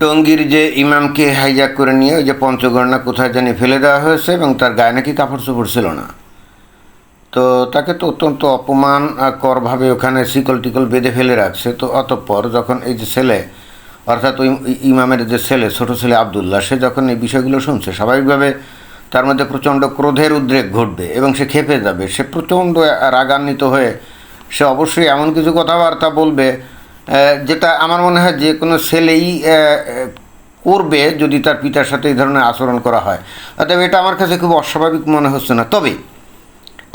টঙ্গীর যে ইমামকে হাইজ্যাক করে নিয়ে ওই যে পঞ্চগণনা কোথায় জানি ফেলে দেওয়া হয়েছে এবং তার গায়ে নাকি কাপড় চোপড় ছিল না। তো তাকে তো অত্যন্ত অপমান করভাবে ওখানে শিকল টিকল বেঁধে ফেলে রাখছে। তো অতঃপর যখন এই যে ছেলে, অর্থাৎ ওই ইমামের যে ছেলে, ছোট ছেলে আবদুল্লাহ, সে যখন এই বিষয়গুলো শুনছে, স্বাভাবিকভাবে তার মধ্যে প্রচণ্ড ক্রোধের উদ্রেক ঘটবে এবং সে খেপে যাবে। সে প্রচণ্ড রাগান্বিত হয়ে সে অবশ্যই এমন কিছু কথাবার্তা বলবে যেটা আমার মনে হয় যে কোনো ছেলেই করবে যদি তার পিতার সাথে এই ধরনের আচরণ করা হয়। অতএব এটা আমার কাছে খুব অস্বাভাবিক মনে হচ্ছে না। তবে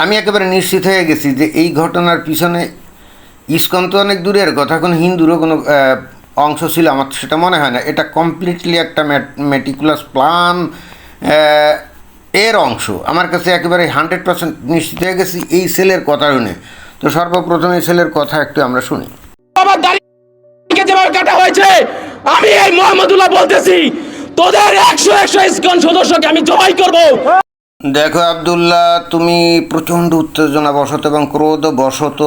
আমি একেবারে নিশ্চিত হয়ে গেছি যে এই ঘটনার পিছনে ইস্কন তো অনেক দূরের কথা কোনো হিন্দুরও কোনো অংশ ছিল আমার, সেটা মনে হয় না। এটা কমপ্লিটলি একটা মেটিকুলাস প্ল্যান এর অংশ। আমার কাছে একেবারে হান্ড্রেড পার্সেন্ট নিশ্চিত হয়ে গেছি এই সেলের কথা শুনে। তো সর্বপ্রথম এই সেলের কথা একটু আমরা শুনি। বাবার দাড়িকে যেভাবে কাটা হয়েছে, আমি এই মোহাম্মদুল্লাহ বলতেছি, তোদের একশো একশো ইসকন সদস্যকে আমি জবাই করব। দেখো আবদুল্লাহ, তুমি প্রচণ্ড উত্তেজনা বশত এবং ক্রোধ বশত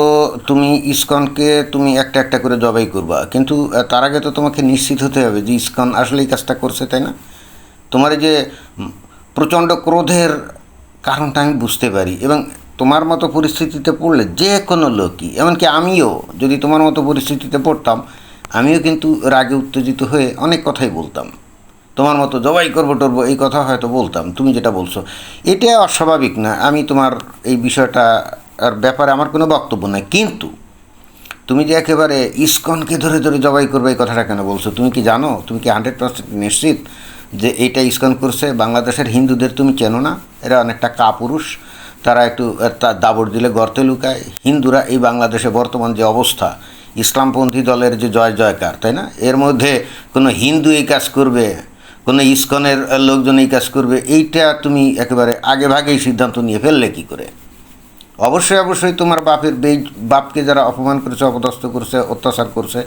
তুমি ইসকনকে তুমি একটা একটা করে জবাই করবা। কিন্তু তার আগে তো তোমাকে নিশ্চিত হতে হবে যে ইসকন আসলে এই কাজটা করছে, তাই না? তোমার যে প্রচণ্ড ক্রোধের কারণটা আমি বুঝতে পারি এবং তোমার মতো পরিস্থিতিতে পড়লে যে কোনো লোকই, এমনকি আমিও যদি তোমার মতো পরিস্থিতিতে পড়তাম, আমিও কিন্তু রাগে উত্তেজিত হয়ে অনেক কথাই বলতাম। তোমার মতো জবাই করব টরবো এই কথা হয়তো বলতাম, তুমি যেটা বলছো। এটা অস্বাভাবিক না, আমি তোমার এই বিষয়টা আর ব্যাপারে আমার কোনো বক্তব্য নাই। কিন্তু তুমি যে একেবারে ইস্কনকে ধরে ধরে জবাই করবে এই কথাটা কেন বলছো? তুমি কি জানো, তুমি কি হান্ড্রেড পার্সেন্ট নিশ্চিত যে এটা ইস্কন করছে? বাংলাদেশের হিন্দুদের তুমি চেনো না? এরা অনেকটা কাপুরুষ। তারা একটু আহ, তা দাবড় দিলে গর্তে লুকায়। হিন্দুরা এই বাংলাদেশে বর্তমান যে অবস্থা ইসলামপন্থী দলের যে জয় জয়কার তাই না? এর মধ্যে কোনো হিন্দু এই কাজ করবে কোনো ইস্কনের লোকজন এই কাজ করবে এইটা তুমি একেবারে আগে ভাগেই সিদ্ধান্ত নিয়ে ফেললে কি করে? অবশ্যই অবশ্যই তোমার বাপের বেজ বাপকে যারা অপমান করেছে অপদস্থ করছে অত্যাচার করছে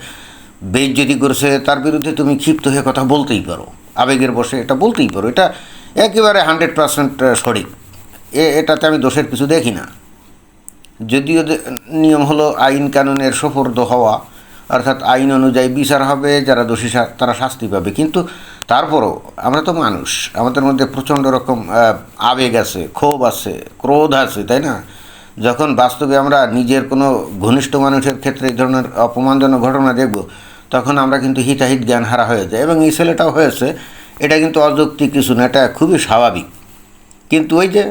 বেজ্জতি করছে তার বিরুদ্ধে তুমি ক্ষিপ্ত হয়ে কথা বলতেই পারো। আবেগের বসে এটা বলতেই পারো। এটা একেবারে হান্ড্রেড পার্সেন্ট সঠিক। এ, এটাতে আমি দোষের কিছু দেখি না। যদিও নিয়ম হলো আইন কানুনের সোপর্দ হওয়া, অর্থাৎ আইন অনুযায়ী বিচার হবে, যারা দোষী তারা শাস্তি পাবে। কিন্তু তারপরও আমরা তো মানুষ, আমাদের মধ্যে প্রচণ্ড রকম আবেগ আছে, ক্ষোভ আছে, ক্রোধ আছে, তাই না? যখন বাস্তবে আমরা নিজের কোনো ঘনিষ্ঠ মানুষের ক্ষেত্রে এই ধরনের অপমানজনক ঘটনা দেখব, তখন আমরা কিন্তু হিতাহিত জ্ঞান হারা হয়ে যায় এবং এই ছেলেটাও হয়েছে, এটা কিন্তু অযৌক্তিক কিছু না, এটা খুবই স্বাভাবিক। কিন্তু ওই যে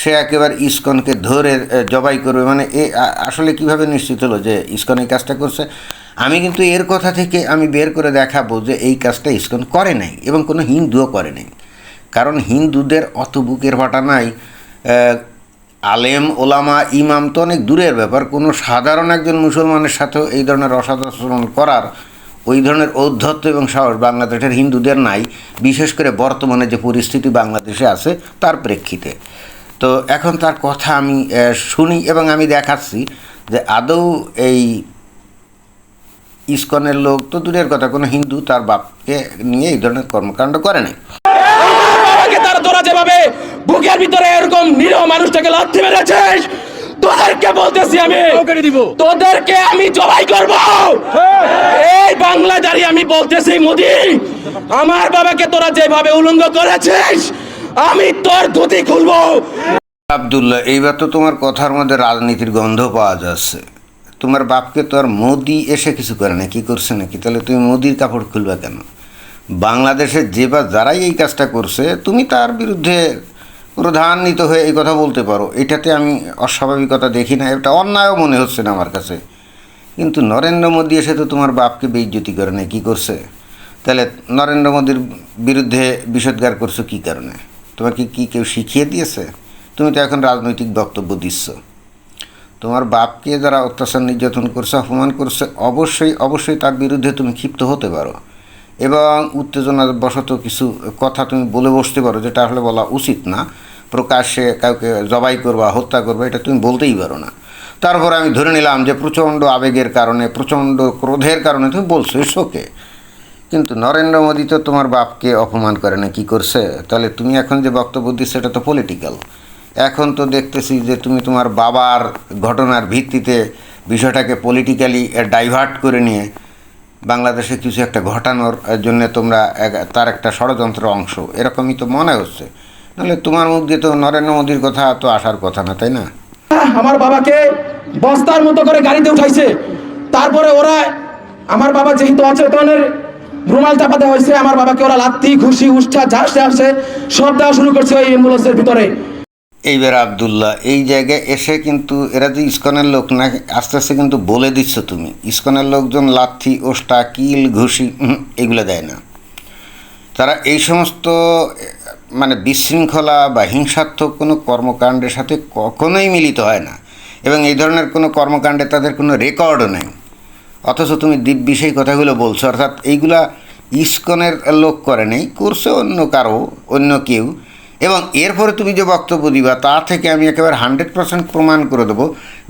সে একেবারে ইস্কনকে ধরে জবাই করবে। মানে এ আসলে কীভাবে নিশ্চিত হলো যে ইসকন এই কাজটা করছে? আমি কিন্তু এর কথা থেকে আমি বের করে দেখাবো যে এই কাজটা ইস্কন করে নাই এবং কোনো হিন্দুও করে নাই। কারণ হিন্দুদের অত বুকের ভাটা নাই। আলেম, ওলামা, ইমাম তো অনেক দূরের ব্যাপার। কোনো সাধারণ একজন মুসলমানের সাথেও এই ধরনের অসাধারণ করার, ওই ধরনের ঔদ্ধত্য এবং সাহস বাংলাদেশের হিন্দুদের নাই। বিশেষ করে বর্তমানে যে পরিস্থিতি বাংলাদেশে আছে, তার প্রেক্ষিতে। তো এখন তার কথা আমি শুনি এবং আমি দেখাচ্ছি যে আদৌ এই ইস্কনের লোক তো দূরের কথা কোনো হিন্দু তার বাপকে নিয়ে এই ধরনের কর্মকাণ্ড করে নাই। তারা তোরা যেভাবে বুকের ভিতরে এরকম নিরীহ মানুষটাকে লাথি মেরেছিস তোদেরকে বলতেছি আমি দিব। তোদেরকে আমি জবাই করব। এই বাংলা দাঁড়িয়ে আমি বলতেছি মোদি আমার বাবাকে তোরা যেভাবে উলঙ্গ করেছিস আমি তোর ধুতি খুলবো। আবদুল্লাহ, এইবার তো তোমার কথার মধ্যে রাজনীতির গন্ধ পাওয়া যাচ্ছে। তোমার বাপকে তো আর মোদি এসে কিছু করে না কি করছে নাকি? তাহলে তুমি মোদির কাপড় খুলবা কেন? বাংলাদেশের যে বা যারাই এই কাজটা করছে, তুমি তার বিরুদ্ধে প্রধান্বিত হয়ে এই কথা বলতে পারো। এটাতে আমি অস্বাভাবিকতা দেখি না, এটা অন্যায়ও মনে হচ্ছে না আমার কাছে। কিন্তু নরেন্দ্র মোদী এসে তো তোমার বাপকে বেইজ্জতি করে না কী করছে? তাহলে নরেন্দ্র মোদীর বিরুদ্ধে বিষোদ্গার করছ কী কারণে? তোমাকে কি কেউ শিখিয়ে দিয়েছে? তুমি তো এখন রাজনৈতিক বক্তব্য দিচ্ছ। তোমার বাপকে যারা অত্যাচার নির্যাতন করছে, অপমান করছে, অবশ্যই অবশ্যই তার বিরুদ্ধে তুমি ক্ষিপ্ত হতে পারো। এবং উত্তেজনার বশত কিছু কথা তুমি বলে বসতে পারো, যেটা আসলে বলা উচিত না। প্রকাশ্যে কাউকে জবাই করবা, হত্যা করবা, এটা তুমি বলতেই পারো না। তারপর আমি ধরে নিলাম যে প্রচণ্ড আবেগের কারণে, প্রচণ্ড ক্রোধের কারণে তুমি বলছো শোকে কিন্তু নরেন্দ্র মোদী তো তোমার বাপকে অপমান করে না, কি করছে? তাহলে তুমি এখন যে বক্তব্য দিচ্ছ সেটা তো পলিটিক্যাল এখন তো দেখতেছি যে তুমি তোমার বাবার ঘটনার ভিত্তিতে বিষয়টাকে পলিটিক্যালি ডাইভার্ট করে নিয়ে বাংলাদেশে কিছু একটা ঘটানোর জন্য তোমরা তার একটা ষড়যন্ত্র অংশ। এরকমই তো মনে হচ্ছে। নাহলে তোমার মুখ দিয়ে তো নরেন্দ্র মোদীর কথা তো আসার কথা না, তাই না? আমার বাবাকে বস্তার মতো করে গাড়িতে উঠাইছে। তারপরে ওরা, আমার বাবা যেহেতু অচেতনের রুমাল চাপাতে হয়েছে, আমার বাবাকে ওরা লাত্তি, ঘুষি, উষ্ঠা, ঝাঁস আসছে সব দেওয়া শুরু করছে ওই অ্যাম্বুলেন্সের ভিতরে। এইবার আবদুল্লাহ, এই জায়গায় এসে কিন্তু এরা যে ইস্কনের লোক না, আস্তে আস্তে কিন্তু বলে দিচ্ছ তুমি। ইস্কনের লোকজন লাথি ওষ্টা কিল, ঘুষি এগুলো দেয় না। তারা এই সমস্ত মানে বিশৃঙ্খলা বা হিংসাত্মক কোনো কর্মকাণ্ডের সাথে কখনোই মিলিত হয় না। এবং এই ধরনের কোনো কর্মকাণ্ডে তাদের কোনো রেকর্ডও নেই। অথচ তুমি দিব্যি সেই কথাগুলো বলছো, অর্থাৎ এইগুলা ইস্কনের লোক করে নেই, করছে অন্য কারও, অন্য কেউ। এবং এরপরে তুমি যে বক্তব্য দিবা, তা থেকে আমি একেবারে হান্ড্রেড পার্সেন্ট প্রমাণ করে দেবো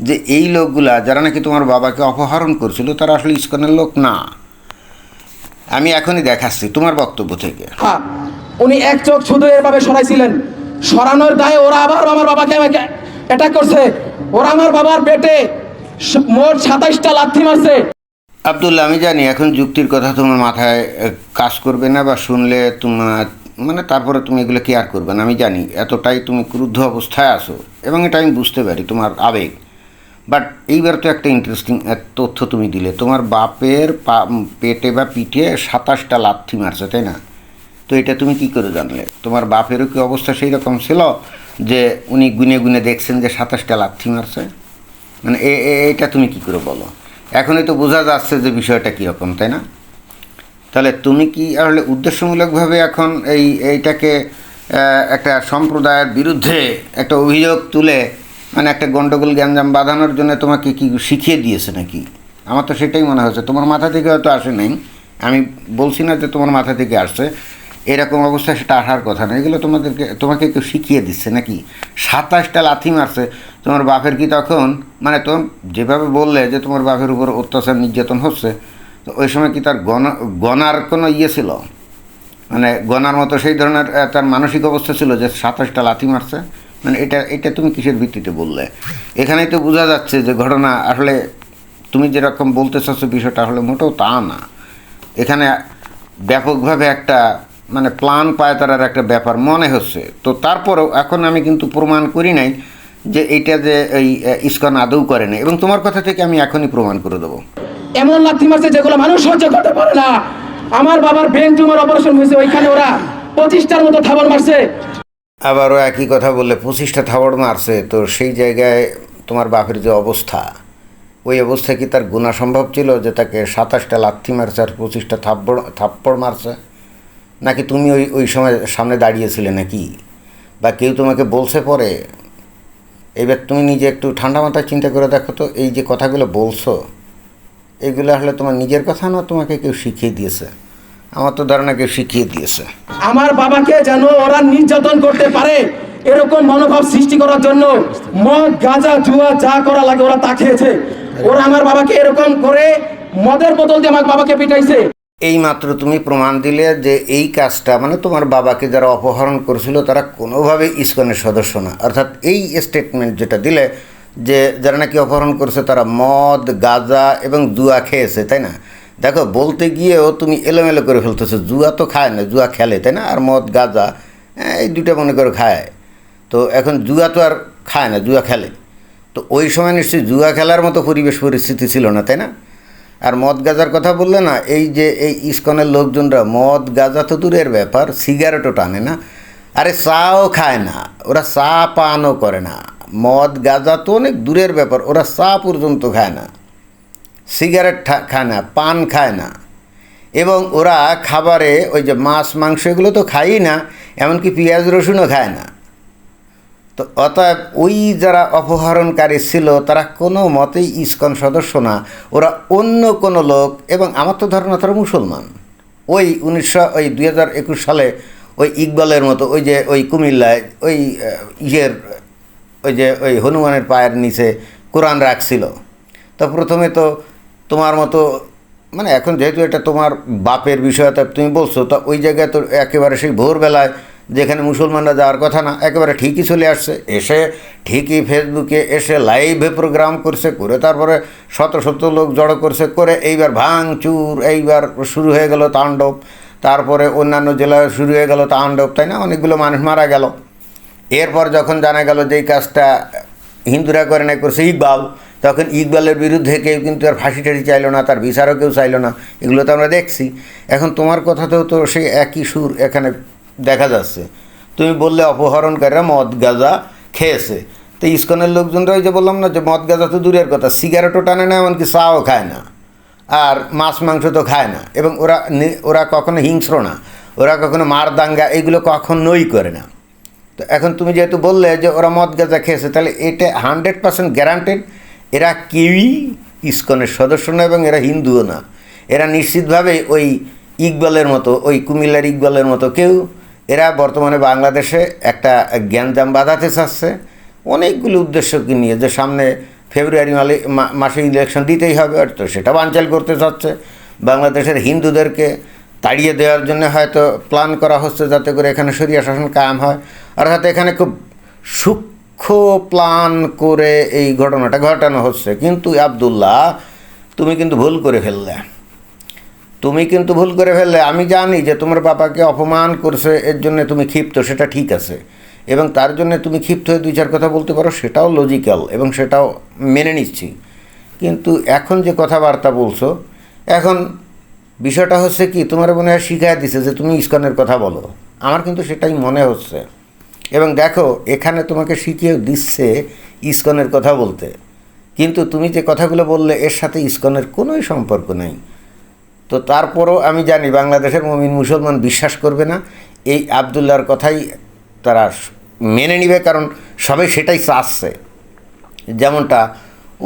যে এই লোকগুলা, যারা নাকি তোমার বাবাকে অপহরণ করছিল, তারা আসলে ইস্কনের লোক না। আমি এখনই দেখাচ্ছি তোমার বক্তব্য থেকে। উনি এক চোখ শুধু এভাবে সরাইছিলেন। সরানোর দায়ে ওরা আবার আমার বাবাকে আমাকে অ্যাটাক করছে। ওরা আমার বাবার পেটে মোট সাতাইশটা লাথি মারছে। আবদুল্লাহ, আমি জানি এখন যুক্তির কথা তোমার মাথায় কাজ করবে না বা শুনলে তোমার মানে তারপরে তুমি এগুলো কেয়ার করবে না, আমি জানি। এতটাই তুমি ক্রুদ্ধ অবস্থায় আসো এবং এটা আমি বুঝতে পারি, তোমার আবেগ। বাট এইবার তো একটা ইন্টারেস্টিং তথ্য তুমি দিলে। তোমার বাপের পা পেটে বা পিঠে সাতাশটা লাথি মারছে, তাই না? তো এটা তুমি কি করে জানলে? তোমার বাপেরও কি অবস্থা সেই রকম ছিল যে উনি গুনে গুনে দেখছেন যে সাতাশটা লাথি মারছে? মানে এ, এ- এইটা তুমি কি করে বলো? এখনই তো বোঝা যাচ্ছে যে বিষয়টা কীরকম, তাই না? তাহলে তুমি কি আসলে উদ্দেশ্যমূলকভাবে এখন এই, এইটাকে একটা সম্প্রদায়ের বিরুদ্ধে একটা অভিযোগ তুলে মানে একটা গণ্ডগোল গ্যাঞ্জাম বাঁধানোর জন্য তোমাকে কি শিখিয়ে দিয়েছে নাকি? আমার তো সেটাই মনে হচ্ছে। তোমার মাথা থেকে হয়তো আসে নাই। আমি বলছি না যে তোমার মাথা থেকে আসছে। এরকম অবস্থায় সেটা আসার কথা না। এগুলো তোমাদেরকে তোমাকে কেউ শিখিয়ে দিচ্ছে নাকি? সাতাশটা লাথি মারছে। তোমার বাপের কি তখন মানে তোমার যেভাবে বললে যে তোমার বাপের উপর অত্যাচার নির্যাতন হচ্ছে, তো ওই সময় কি তার গণ গণার কোনো ইয়ে ছিল? মানে গণার মতো সেই ধরনের তার মানসিক অবস্থা ছিল যে সাতাশটা লাথি মারছে? মানে এটা এটা তুমি কিসের ভিত্তিতে বললে? এখানেই তো বোঝা যাচ্ছে যে ঘটনা আসলে তুমি যেরকম বলতে চাচ্ছ বিষয়টা আসলে মোটেও তা না। এখানে ব্যাপকভাবে একটা মানে প্ল্যান পায়তারার একটা ব্যাপার মনে হচ্ছে। তো তারপরেও এখন আমি কিন্তু প্রমাণ করি নাই যে এটা যে এই ইস্কন আদৌ করে না এবং তোমার কথা থেকে আমি এখনই প্রমাণ করে দেবো। এমন লাথি মারছে যেগুলো মানুষ সহ্য করতে পারে না। আমার বাবার ব্রেন টিউমার অপারেশন হয়েছে ওইখানে ওরা পঁচিশটার মতো থাবর মারছে। আবারও একই কথা বললে পঁচিশটা থাবড় মারছে তো সেই জায়গায় তোমার বাপের যে অবস্থা ওই অবস্থায় কি তার গুণা সম্ভব ছিল যে তাকে সাতাশটা লাথি মারছে আর পঁচিশটা থাপ্পড় থাপ্পড় মারছে? নাকি তুমি ওই ওই সময় সামনে দাঁড়িয়েছিলে নাকি? বা কেউ তোমাকে বলছে পরে? এবার তুমি নিজে একটু ঠান্ডা মাথায় চিন্তা করে দেখো তো, এই যে কথাগুলো বলছো, এগুলো আসলে তোমার নিজের কথা না তোমাকে কেউ শিখিয়ে দিয়েছে? আমার তো ধারণা কেউ শিখিয়ে দিয়েছে। আমার বাবাকে যেন ওরা নির্যাতন করতে পারে, এরকম মনোভাব সৃষ্টি করার জন্য মদ, গাঁজা, জুয়া যা করা লাগে ওরা তা খেয়েছে। ওরা আমার বাবাকে এরকম করে মদের বোতল দিয়ে আমার বাবাকে পিটাইছে। এই মাত্র তুমি প্রমাণ দিলে যে এই কাজটা মানে তোমার বাবাকে যারা অপহরণ করেছিল তারা কোনোভাবেই ইস্কনের সদস্য না। অর্থাৎ এই স্টেটমেন্ট যেটা দিলে যে যারা নাকি অপহরণ করেছে তারা মদ গাঁজা এবং জুয়া খেয়েছে তাই না? দেখো বলতে গিয়েও তুমি এলোমেলো করে ফেলতেছো। জুয়া তো খায় না জুয়া খেলে তাই না? আর মদ গাঁজা হ্যাঁ, এই দুটা মনে করে খায়। তো এখন জুয়া তো আর খায় না জুয়া খেলে। তো ওই সময় নিশ্চয়ই জুয়া খেলার মতো পরিবেশ পরিস্থিতি ছিল না তাই না? আর মদ গাজার কথা বললে না, এই যে এই ইস্কনের লোকজনরা, মদ গাজা তো দূরের ব্যাপার, সিগারেটও টানে না। আরে চাও খায় না, ওরা চা পানও করে না। মদ গাজা তো অনেক দূরের ব্যাপার, ওরা চা পর্যন্ত খায় না। সিগারেট খায় না, পান খায় না। এবং ওরা খাবারে ওই যে মাছ, মাংস এগুলো তো খায়ই না, এমনকি পেঁয়াজ, রসুনও খায় না। তো অতএব ওই যারা অপহরণকারী ছিল, তারা কোনো মতেই ইস্কন সদস্য না। ওরা অন্য কোনো লোক এবং আমার তো ধারণা তারা মুসলমান। ওই উনিশশো, ওই দুই হাজার একুশ সালে ওই ইকবালের মতো, ওই যে ওই কুমিল্লায় ওই ইয়ের, ওই যে ওই হনুমানের পায়ের নিচে কোরআন রাখছিল। তো প্রথমে তো তোমার মতো মানে এখন যেহেতু এটা তোমার বাপের বিষয় তুমি বলছো, তা ওই জায়গায় তো একেবারে সেই ভোরবেলায় যেখানে মুসলমানরা যাওয়ার কথা না, একেবারে ঠিকই চলে আসছে। এসে ঠিকই ফেসবুকে এসে লাইভে প্রোগ্রাম করছে, করে তারপরে শত শত লোক জড়ো করছে, করে এইবার ভাঙচুর, এইবার শুরু হয়ে গেল তাণ্ডব। তারপরে অন্যান্য জেলায় শুরু হয়ে গেল তাণ্ডব, তাই না? অনেকগুলো মানুষ মারা গেল। এরপর যখন জানা গেল যে এই কাজটা হিন্দুরা করে না করছে ইকবাল, তখন ইকবালের বিরুদ্ধে কেউ কিন্তু আর ফাঁসি টাড়ি চাইলো না, তার বিচারও কেউ চাইলো না। এগুলো তো আমরা দেখছি। এখন তোমার কথাতেও তো সেই একই সুর এখানে দেখা যাচ্ছে। তুমি বললে অপহরণকারীরা মদ, গাঁজা খেয়েছে। তো ইস্কনের লোকজনরা ওই যে বললাম না যে মদ, গাঁজা তো দূরের কথা, সিগারেটও টানে না, এমনকি চাও খায় না। আর মাছ, মাংস তো খায় না। এবং ওরা ওরা কখনো হিংস্র না। ওরা কখনো মার দাঙ্গা, এগুলো কখনোই করে না। তো এখন তুমি যেহেতু বললে যে ওরা মদ, গাঁজা খেয়েছে, তাহলে এটা হান্ড্রেড পার্সেন্ট গ্যারান্টেড। এরা কেউই ইস্কনের সদস্য না এবং এরা হিন্দুও না। এরা নিশ্চিতভাবে ওই ইকবালের মতো, ওই কুমিল্লার ইকবালের মতো কেউ এরা বর্তমানে বাংলাদেশে একটা জ্ঞানজাম বাঁধাতে চাচ্ছে। অনেকগুলো উদ্দেশ্যকে নিয়ে যে সামনে ফেব্রুয়ারি মালে মাসে ইলেকশন দিতেই হবে, তো সেটা বানচাল করতে চাচ্ছে। বাংলাদেশের হিন্দুদেরকে তাড়িয়ে দেওয়ার জন্য হয়তো প্ল্যান করা হচ্ছে যাতে করে এখানে সরিয়া শাসন কায়েম হয়। অর্থাৎ এখানে খুব সূক্ষ্ম প্ল্যান করে এই ঘটনাটা ঘটানো হচ্ছে। কিন্তু আবদুল্লাহ, তুমি কিন্তু ভুল করে ফেললে। তুমি কিন্তু ভুল করে ফেললে, আমি জানি যে তোমার বাবাকে অপমান করছে, এর জন্য তুমি ক্ষিপ্ত, সেটা ঠিক আছে। এবং তার জন্য তুমি ক্ষিপ্ত হয়ে দুই চার কথা বলতে পারো, সেটাও লজিক্যাল এবং সেটাও মেনে নিচ্ছি। কিন্তু এখন যে কথাবার্তা বলছো, এখন বিষয়টা হচ্ছে কি, তোমার মনে হয় শিখাই দিছে যে তুমি ইস্কনের কথা বলো। আমার কিন্তু সেটাই মনে হচ্ছে। এবং দেখো, এখানে তোমাকে শিখিয়ে দিচ্ছে ইস্কনের কথা বলতে। কিন্তু তুমি যে কথাগুলো বললে, এর সাথে ইস্কনের কোনোই সম্পর্ক নেই। তো তারপরও আমি জানি বাংলাদেশের মমিন মুসলমান বিশ্বাস করবে না। এই আবদুল্লাহর কথাই তারা মেনে নিবে, কারণ সবাই সেটাই চাচ্ছে। যেমনটা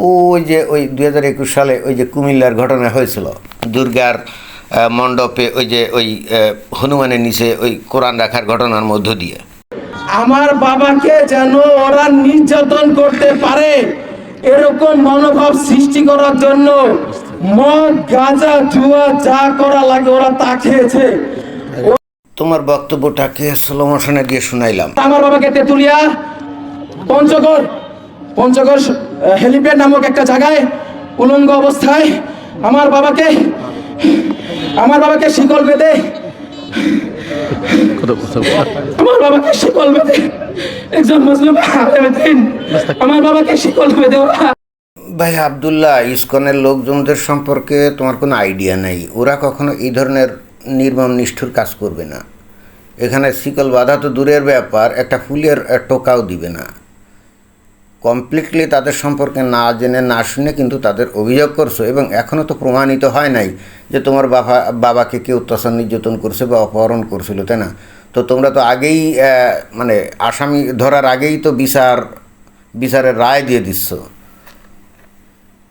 ওই যে ওই দু হাজার একুশ সালে ওই যে কুমিল্লার ঘটনা হয়েছিল। দুর্গার মণ্ডপে ওই যে ওই হনুমানের নিচে ওই কোরআন রাখার ঘটনার মধ্য দিয়ে। আমার বাবাকে যেন ওরা নির্যাতন করতে পারে, এরকম মনোভাব সৃষ্টি করার জন্য মদ গাঁজা জুয়া যা করা লাগে ওরা তা খেয়েছে। তোমার বক্তব্যটাকে স্লো মোশনে দিয়ে শুনাইলাম? আমার বাবাকে তেতুলিয়া পঞ্চগড় পঞ্চগড় হেলিপ্যাড নামক একটা জায়গায় উলঙ্গ অবস্থায় আমার বাবাকে আমার বাবাকে শিকল বেঁধে আমার বাবাকে শিকল বেঁধে একজন মুসলিম আমার বাবাকে শিকল বেঁধে ওরা ভাই, আবদুল্লাহ, ইস্কনের লোকজনদের সম্পর্কে তোমার কোনো আইডিয়া নেই। ওরা কখনো এই ধরনের নির্মম, নিষ্ঠুর কাজ করবে না। এখানে শিকল বাধা তো দূরের ব্যাপার, একটা ফুলের টোকাও দিবে না। কমপ্লিটলি তাদের সম্পর্কে না জেনে, না শুনে কিন্তু তাদের অভিযোগ করছ এবং এখনও তো প্রমাণিত হয় নাই যে তোমার বাবা, বাবাকে কেউ অত্যাচার, নির্যাতন করছে বা অপহরণ করছিল, তাই না? তো তোমরা তো আগেই মানে আসামি ধরার আগেই তো বিচার, বিচারের রায় দিয়ে দিচ্ছ।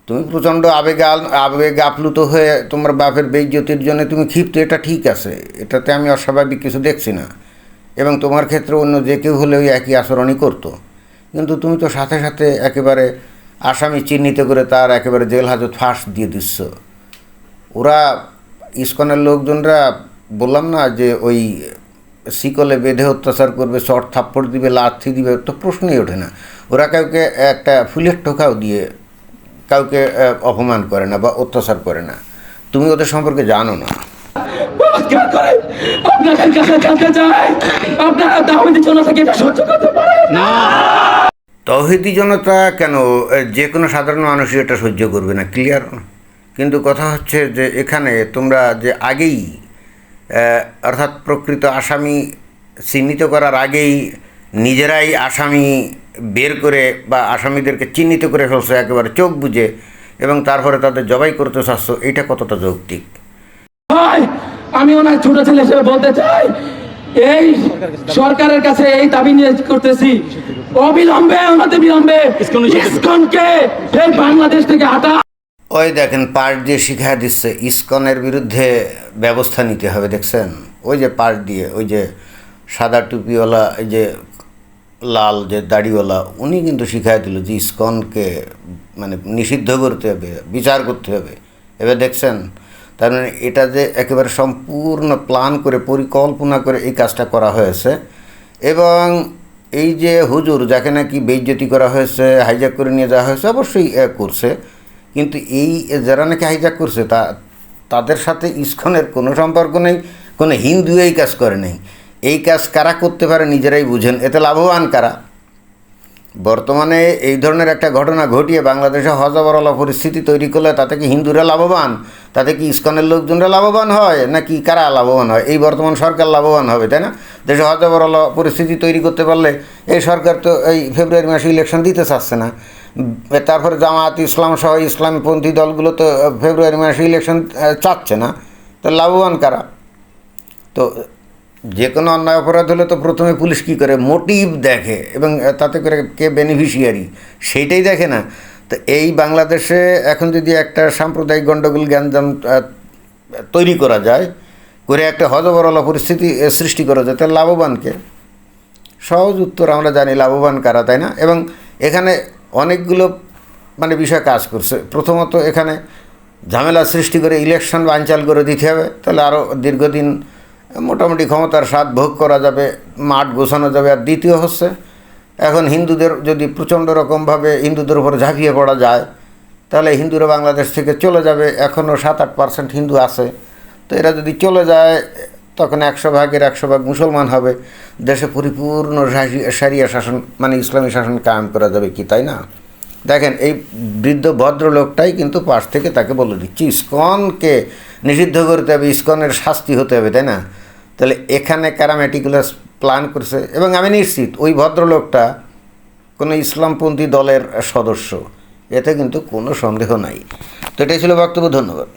তুমি প্রচণ্ড আবেগে আবেগে আপ্লুত হয়ে তোমার বাপের বেইজ্জতির জন্য তুমি ক্ষিপ্ত, এটা ঠিক আছে। এটাতে আমি অস্বাভাবিক কিছু দেখছি না। এবং তোমার ক্ষেত্রে অন্য যে কেউ হলে ওই একই আচরণই করতো। কিন্তু তুমি তো সাথে সাথে একেবারে আসামি চিহ্নিত করে তার একেবারে জেল হাজত ফাঁস দিয়ে দিচ্ছ। ওরা ইস্কনের লোকজনরা, বললাম না যে ওই শিকলে বেঁধে অত্যাচার করবে চট থাপ্পড় দিবে, লাথি দিবে, তো প্রশ্নই ওঠে না। ওরা কাউকে একটা ফুলের টোকাও দিয়ে কাউকে অপমান করে না বা অত্যাচার করে না। তুমি ওদের সম্পর্কে জানো না। তৌহিদি জনতা কেন যে কোনো সাধারণ মানুষই এটা সহ্য করবে না ক্লিয়ার কিন্তু কথা হচ্ছে যে এখানে তোমরা যে আগেই অর্থাৎ প্রকৃত আসামি চিহ্নিত করার আগেই নিজেরাই আসামি বের করে বা আসামিদেরকে চিহ্নিত করে ফেলছো একেবারে চোখ বুঝে এবং তারপরে তাদের জবাই করতে চাচ্ছ এটা কতটা যৌক্তিক? আমি ওনার ছোট ছেলে হিসেবে বলতে চাই এই সরকারের কাছে এই দাবি নিয়ে করতেছি। অবিলম্বে ওনাতে বিলম্বে ইসকনকে এই বাংলাদেশ থেকে হাঁটা। ওই দেখেন পার্ট দিয়ে শিখা দিচ্ছে ইসকনের বিরুদ্ধে ব্যবস্থা নিতে হবে দেখছেন? ওই যে পার্ট দিয়ে ওই যে সাদা টুপিওয়ালা এই যে লাল যে দাড়িওয়ালা, উনি কিন্তু শিখাই দিল যে ইস্কনকে মানে নিষিদ্ধ করতে হবে, বিচার করতে হবে। এবার দেখছেন, তার মানে এটা যে একেবারে সম্পূর্ণ প্ল্যান করে, পরিকল্পনা করে এই কাজটা করা হয়েছে। এবং এই যে হুজুর যাকে নাকি বেইজ্জতি করা হয়েছে হাইজ্যাক করে নিয়ে যাওয়া হয়েছে, অবশ্যই করছে। কিন্তু এই যারা নাকি হাইজ্যাক করছে, তা, তাদের সাথে ইস্কনের কোনো সম্পর্ক নেই, কোনো হিন্দু এই কাজ করে নেই। এই কাজ কারা করতে পারে নিজেরাই বুঝেন, এতে লাভবান কারা? বর্তমানে এই ধরনের একটা ঘটনা ঘটিয়ে বাংলাদেশে হজবরলা পরিস্থিতি তৈরি করলে তাতে কি হিন্দুরা লাভবান? তাতে কি ইস্কনের লোকজনরা লাভবান হয়, নাকি কারা লাভবান হয়? এই বর্তমান সরকার লাভবান হবে, তাই না? দেশে হজবরলা পরিস্থিতি তৈরি করতে পারলে এই সরকার তো এই ফেব্রুয়ারি মাসে ইলেকশন দিতে চাচ্ছে না। তারপরে জামাত ইসলাম সহ ইসলামপন্থী দলগুলো তো ফেব্রুয়ারি মাসে ইলেকশন চাচ্ছে না। তো লাভবান কারা? তো যে কোনো অন্যায় অপরাধ হলে তো প্রথমে পুলিশ কী করে? মোটিভ দেখে এবং তাতে করে কে বেনিফিশিয়ারি? সেইটাই দেখে না। তো এই বাংলাদেশে এখন যদি একটা সাম্প্রদায়িক গণ্ডগোল জ্ঞানজাম তৈরি করা যায়, করে একটা হজবরলা পরিস্থিতি সৃষ্টি করা যায়, তাহলে লাভবানকে সহজ উত্তর আমরা জানি লাভবান কারা, তাই না? এবং এখানে অনেকগুলো মানে বিষয় কাজ করছে। প্রথমত এখানে ঝামেলা সৃষ্টি করে ইলেকশন বানচাল করে দিতে হবে, তাহলে আরও দীর্ঘদিন মোটামুটি ক্ষমতার স্বাদ ভোগ করা যাবে, মাঠ গোছানো যাবে। আর দ্বিতীয় হচ্ছে, এখন হিন্দুদের যদি প্রচণ্ড রকমভাবে হিন্দুদের উপর ঝাঁপিয়ে পড়া যায়, তাহলে হিন্দুরা বাংলাদেশ থেকে চলে যাবে। এখনও সাত আট পার্সেন্ট হিন্দু আছে। তো এরা যদি চলে যায়, তখন একশো ভাগের একশো ভাগ মুসলমান হবে। দেশে পরিপূর্ণ সারিয়া শাসন মানে ইসলামী শাসন কায়েম করা যাবে কি, তাই না? দেখেন, এই বৃদ্ধ ভদ্রলোকটাই কিন্তু পাশ থেকে তাকে বলে দিচ্ছি, ইস্কনকে নিষিদ্ধ করতে হবে, ইস্কনের শাস্তি হতে হবে তাই না? তাহলে এখানে কারা মেটিকুলাস প্ল্যান করছে? এবং আমি নিশ্চিত ওই ভদ্রলোকটা কোনো ইসলামপন্থী দলের সদস্য, এতে কিন্তু কোনো সন্দেহ নাই। তো এটাই ছিল বক্তব্য, ধন্যবাদ।